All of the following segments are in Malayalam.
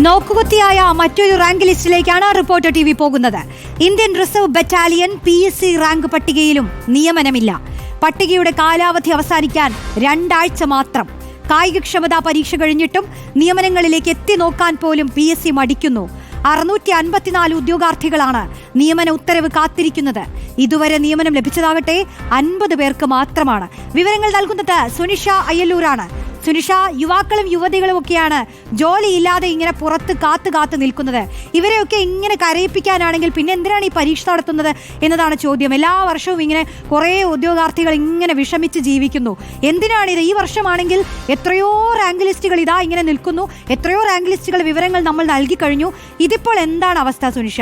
നോക്കുകുത്തിയായ മറ്റൊരു റാങ്ക് ലിസ്റ്റിലേക്കാണ് റിപ്പോർട്ടർ ടി വി പോകുന്നത്. Indian reserve battalion P S C rank പട്ടികയിലും നിയമനമില്ല. പട്ടികയുടെ കാലാവധി അവസാനിക്കാൻ രണ്ടാഴ്ച മാത്രം. കായികക്ഷമതാ പരീക്ഷ കഴിഞ്ഞിട്ടും നിയമനങ്ങളിലേക്ക് എത്തി നോക്കാൻ പോലും പി എസ് സി മടിക്കുന്നു. അറുന്നൂറ്റി അൻപത്തിനാല് ഉദ്യോഗാർത്ഥികളാണ് നിയമന ഉത്തരവ് കാത്തിരിക്കുന്നത്. ഇതുവരെ നിയമനം ലഭിച്ചതാകട്ടെ അൻപത് പേർക്ക് മാത്രമാണ്. വിവരങ്ങൾ നൽകുന്നത് സുനിഷ അയ്യല്ലൂരാണ്. സുനിഷ യുവാക്കളും യുവതികളും ഒക്കെയാണ് ജോലിയില്ലാതെ ഇങ്ങനെ പുറത്ത് കാത്തു കാത്തു നിൽക്കുന്നത്. ഇവരെയൊക്കെ ഇങ്ങനെ കരയിപ്പിക്കാനാണെങ്കിൽ പിന്നെ എന്തിനാണ് ഈ പരീക്ഷ നടത്തുന്നത് എന്നതാണ് ചോദ്യം. എല്ലാ വർഷവും ഇങ്ങനെ കുറേ ഉദ്യോഗാർത്ഥികൾ ഇങ്ങനെ വിഷമിച്ച് ജീവിക്കുന്നു. എന്തിനാണ് ഇത്? ഈ വർഷമാണെങ്കിൽ എത്രയോ റാങ്ക് ലിസ്റ്റുകൾ ഇതാ ഇങ്ങനെ നിൽക്കുന്നു. എത്രയോ റാങ്ക് ലിസ്റ്റുകൾ വിവരങ്ങൾ നമ്മൾ നൽകി കഴിഞ്ഞു. ഇതിപ്പോൾ എന്താണ് അവസ്ഥ സുനിഷ?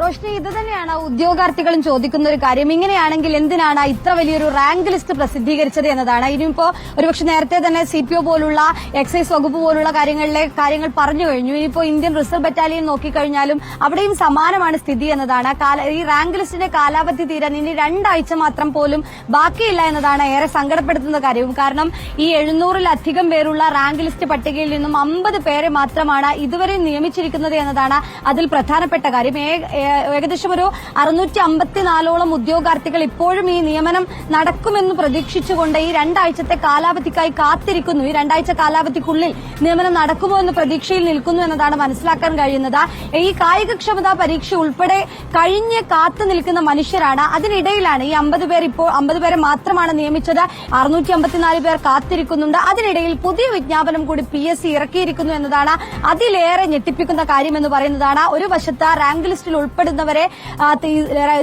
റോഷ്നി ഇത് തന്നെയാണ് ഉദ്യോഗാർത്ഥികളും ചോദിക്കുന്ന ഒരു കാര്യം. ഇങ്ങനെയാണെങ്കിൽ എന്തിനാണ് ഇത്ര വലിയൊരു റാങ്ക് ലിസ്റ്റ് പ്രസിദ്ധീകരിച്ചത് എന്നതാണ്. ഇനിയിപ്പോ ഒരുപക്ഷെ നേരത്തെ തന്നെ സി പി ഒ പോലുള്ള എക്സൈസ് വകുപ്പ് പോലുള്ള കാര്യങ്ങളിലെ കാര്യങ്ങൾ പറഞ്ഞു കഴിഞ്ഞു. ഇനിയിപ്പോ ഇന്ത്യൻ റിസർവ് ബറ്റാലിയൻ നോക്കിക്കഴിഞ്ഞാലും അവിടെയും സമാനമാണ് സ്ഥിതി എന്നതാണ്. ഈ റാങ്ക് ലിസ്റ്റിന്റെ കാലാവധി തീരാൻ ഇനി രണ്ടാഴ്ച മാത്രം പോലും ബാക്കിയില്ല എന്നതാണ് ഏറെ സങ്കടപ്പെടുത്തുന്ന കാര്യവും. കാരണം ഈ എഴുന്നൂറിലധികം പേരുള്ള റാങ്ക് ലിസ്റ്റ് പട്ടികയിൽ നിന്നും അമ്പത് പേരെ മാത്രമാണ് ഇതുവരെ നിയമിച്ചിരിക്കുന്നത് എന്നതാണ് അതിൽ പ്രധാനപ്പെട്ട കാര്യം. ഏകദേശം ഒരു അറുന്നൂറ്റി അമ്പത്തിനാലോളം ഉദ്യോഗാർത്ഥികൾ ഇപ്പോഴും ഈ നിയമനം നടക്കുമെന്ന് പ്രതീക്ഷിച്ചുകൊണ്ട് ഈ രണ്ടാഴ്ചത്തെ കാലാവധിക്കായി കാത്തിരിക്കുന്നു. ഈ രണ്ടാഴ്ച കാലാവധിക്കുള്ളിൽ നിയമനം നടക്കുമോ എന്ന് പ്രതീക്ഷയിൽ നിൽക്കുന്നു എന്നതാണ് മനസ്സിലാക്കാൻ കഴിയുന്നത്. ഈ കായികക്ഷമതാ പരീക്ഷ ഉൾപ്പെടെ കഴിഞ്ഞ് കാത്തു നിൽക്കുന്ന മനുഷ്യരാണ്. അതിനിടയിലാണ് ഈ അമ്പത് പേർ ഇപ്പോൾ അമ്പത് പേരെ മാത്രമാണ് നിയമിച്ചത്. അറുന്നൂറ്റി അമ്പത്തിനാല് പേർ കാത്തിരിക്കുന്നുണ്ട്. അതിനിടയിൽ പുതിയ വിജ്ഞാപനം കൂടി പി എസ് സി ഇറക്കിയിരിക്കുന്നു എന്നതാണ് അതിലേറെ ഞെട്ടിപ്പിക്കുന്ന കാര്യം എന്ന് പറയുന്നതാണ്. ഒരു വശത്ത് റാങ്ക് ലിസ്റ്റിൽ ഉൾപ്പെടുന്നവരെ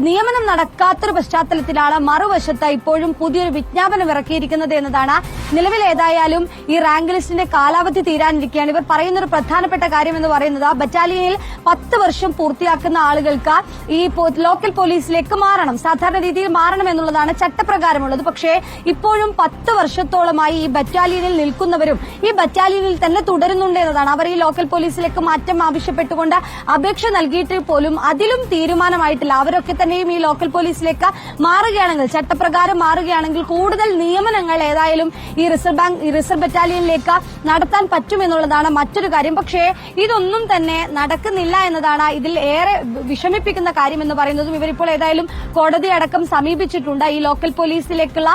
നിയമനം നടക്കാത്തൊരു പശ്ചാത്തലത്തിലാണ് മറുവശത്ത് ഇപ്പോഴും പുതിയൊരു വിജ്ഞാപനം ഇറക്കിയിരിക്കുന്നത് എന്നതാണ് നിലവിൽ ഏതായാലും ഈ റാങ്ക് ലിസ്റ്റിന്റെ കാലാവധി തീരാനിരിക്കുകയാണ്. ഇവർ പറയുന്ന ഒരു പ്രധാനപ്പെട്ട കാര്യം എന്ന് പറയുന്നത് ബറ്റാലിയനിൽ പത്ത് വർഷം പൂർത്തിയാക്കുന്ന ആളുകൾക്ക് ഈ ലോക്കൽ പോലീസിലേക്ക് മാറണം. സാധാരണ രീതിയിൽ മാറണം എന്നുള്ളതാണ് ചട്ടപ്രകാരമുള്ളത്. പക്ഷേ ഇപ്പോഴും പത്ത് വർഷത്തോളമായി ഈ ബറ്റാലിയനിൽ നിൽക്കുന്നവരും ഈ ബറ്റാലിയനിൽ തന്നെ തുടരുന്നുണ്ട് എന്നതാണ്. അവർ ഈ ലോക്കൽ പോലീസിലേക്ക് മാറ്റം ആവശ്യപ്പെട്ടുകൊണ്ട് അപേക്ഷ നൽകിയിട്ട് പോലും അതിലും തീരുമാനമായിട്ടില്ല. അവരൊക്കെ തന്നെയും ഈ ലോക്കൽ പോലീസിലേക്ക് മാറുകയാണെങ്കിൽ ചട്ടപ്രകാരം മാറുകയാണെങ്കിൽ കൂടുതൽ നിയമനങ്ങൾ ഏതായാലും ഈ റിസർവ് ബാങ്ക് റിസർവ് ബറ്റാലിയനിലേക്ക് നടത്താൻ പറ്റുമെന്നുള്ളതാണ് മറ്റൊരു കാര്യം. പക്ഷേ ഇതൊന്നും തന്നെ നടക്കുന്നില്ല എന്നതാണ് ഇതിൽ ഏറെ വിഷമിപ്പിക്കുന്ന കാര്യം എന്ന് പറയുന്നതും ഇവരിപ്പോൾ ഏതായാലും കോടതി അടക്കം സമീപിച്ചിട്ടുണ്ട്. ഈ ലോക്കൽ പോലീസിലേക്കുള്ള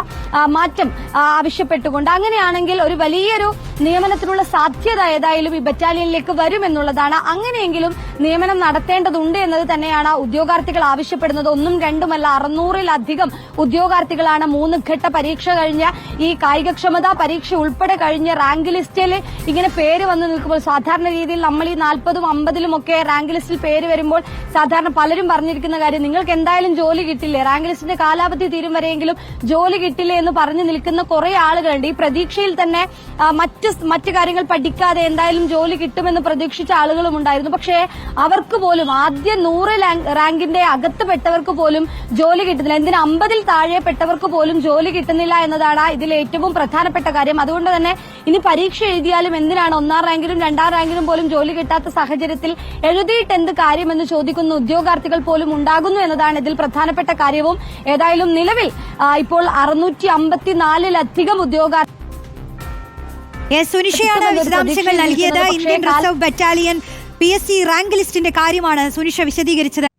മാറ്റം ആവശ്യപ്പെട്ടുകൊണ്ട്. അങ്ങനെയാണെങ്കിൽ ഒരു വലിയൊരു നിയമനത്തിനുള്ള സാധ്യത ഏതായാലും ഈ ബറ്റാലിയനിലേക്ക് വരുമെന്നുള്ളതാണ്. അങ്ങനെയെങ്കിലും നിയമനം നടത്തേണ്ടതുണ്ട് എന്നത് തന്നെയാണ് ഉദ്യോഗാർത്ഥികൾ ആവശ്യപ്പെടുന്നത്. ഒന്നും രണ്ടുമല്ല അറുന്നൂറിലധികം ഉദ്യോഗാർത്ഥികളാണ് മൂന്ന് ഘട്ട പരീക്ഷ കഴിഞ്ഞ ഈ കായികക്ഷമതാ പരീക്ഷ ഉൾപ്പെടെ കഴിഞ്ഞ റാങ്ക് ലിസ്റ്റിൽ ഇങ്ങനെ പേര് വന്നു നിൽക്കുമ്പോൾ സാധാരണ രീതിയിൽ നമ്മൾ ഈ നാൽപ്പതും അമ്പതിലും ഒക്കെ റാങ്ക് ലിസ്റ്റിൽ പേര് വരുമ്പോൾ സാധാരണ പലരും പറഞ്ഞിരിക്കുന്ന കാര്യം നിങ്ങൾക്ക് എന്തായാലും ജോലി കിട്ടില്ലേ? റാങ്ക് ലിസ്റ്റിന്റെ കാലാവധി തീരും വരെയെങ്കിലും ജോലി കിട്ടില്ലേ? എന്ന് പറഞ്ഞു നിൽക്കുന്ന കുറെ ആളുകളുണ്ട്. ഈ പ്രതീക്ഷയിൽ തന്നെ ആ, മറ്റ് മറ്റു കാര്യങ്ങൾ പഠിക്കാതെ എന്തായാലും ജോലി കിട്ടുമെന്ന് പ്രതീക്ഷിച്ച ആളുകളും ഉണ്ടായിരുന്നു. പക്ഷേ അവർക്ക് പോലും ആദ്യ നൂറ് റാങ്കിന്റെ അകത്ത് പെട്ടവർക്ക് പോലും ജോലി കിട്ടുന്നില്ല. എന്തിന് അമ്പതിൽ താഴെ പെട്ടവർക്ക് പോലും ജോലി കിട്ടുന്നില്ല എന്നതാണ് ഇതിൽ ഏറ്റവും പ്രധാനപ്പെട്ട കാര്യം. അതുകൊണ്ട് തന്നെ ഇനി പരീക്ഷ എഴുതിയാലും എന്തിനാണ് ഒന്നാം റാങ്കിലും രണ്ടാം റാങ്കിലും പോലും ജോലി കിട്ടാത്ത സാഹചര്യത്തിൽ എഴുതിയിട്ട് എന്ത് കാര്യമെന്ന് ചോദിക്കുന്ന ഉദ്യോഗാർത്ഥികൾ പോലും ഉണ്ടാകുന്നു എന്നതാണ് ഇതിൽ പ്രധാനപ്പെട്ട കാര്യവും. ഏതായാലും നിലവിൽ ഇപ്പോൾ അറുന്നൂറ്റി അമ്പത്തിനാലിലധികം ഉദ്യോഗാർത്ഥികൾ എസ് സുനിഷയാണ് വിശദാംശങ്ങൾ നൽകിയത്. Indian reserve battalion P S C rank ലിസ്റ്റിന്റെ കാര്യമാണ് സുനിഷ വിശദീകരിച്ചത്.